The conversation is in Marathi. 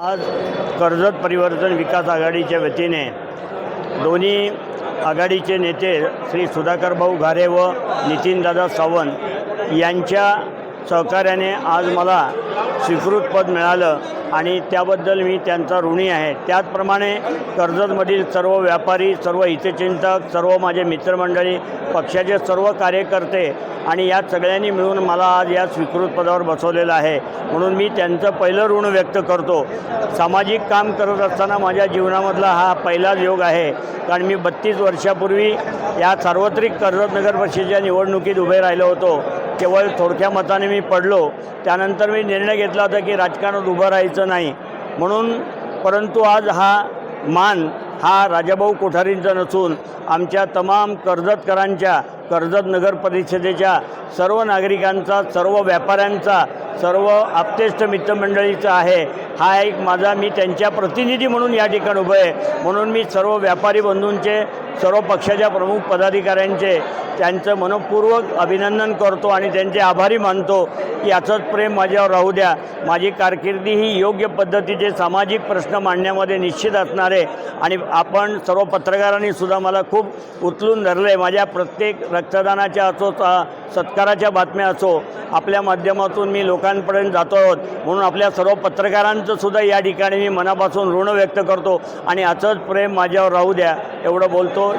आज कर्जत परिवर्तन विकास आघाडीच्या वतीने दोन्ही आघाडीचे नेते श्री सुधाकर भाऊ घारे व नितीनदादा सावंत यांच्या सहकार्याने आज मला स्वीकृत पद मिळालं आणि त्याबद्दल मी त्यांचा ऋणी आहे. त्याचप्रमाणे कर्जतमधील सर्व व्यापारी सर्व हितचिंतक सर्व माझे मित्रमंडळी पक्षाचे सर्व कार्यकर्ते आणि या सगळ्यांनी मिळून मला आज या स्वीकृत पदावर बसवलेलं आहे. म्हणून मी त्यांचं पहिलं ऋण व्यक्त करतो. सामाजिक काम करत असताना माझ्या जीवनामधला हा पहिलाच योग आहे. कारण मी बत्तीस वर्षापूर्वी या सार्वत्रिक कर्जत नगर परिषदेच्या निवडणुकीत उभे राहिलो होतो. केवळ थोडक्या मताने मी पडलो. त्यानंतर मी निर्णय घेतला होता की राजकारणात उभं राहायचं नाही. म्हणून परंतु आज हा मान हा राजाभाऊ कोठारींचा नसून आमच्या तमाम कर्जतकरांच्या कर्जत नगर परिषदेच्या सर्व नागरिकांचा सर्व व्यापाऱ्यांचा सर्व आप्तेष्ट मित्रमंडळीचा आहे. हा एक माझा मी त्यांच्या प्रतिनिधी म्हणून या ठिकाणी उभं आहे. म्हणून मी सर्व व्यापारी बंधूंचे सर्व पक्षाच्या प्रमुख पदाधिकाऱ्यांचे त्यांचं मनपूर्वक अभिनंदन करतो आणि त्यांचे आभारी मानतो. की याचंच प्रेम माझ्यावर राहू द्या. माझी कारकिर्दी ही योग्य पद्धतीचे सामाजिक प्रश्न मांडण्यामध्ये निश्चित असणार आहे. आणि आपण सर्व पत्रकारांनी सुद्धा मला खूप उचलून धरलं आहे माझ्या प्रत्येक रक्तदानाच्या असो सत्काराच्या बातम्या असो आपल्या माध्यमातून मी लोकांपर्यंत जातो आहोत. म्हणून आपल्या सर्व पत्रकारांचं सुद्धा या ठिकाणी मी मनापासून ऋण व्यक्त करतो. आणि असंच प्रेम माझ्यावर राहू द्या एवढं बोलतो.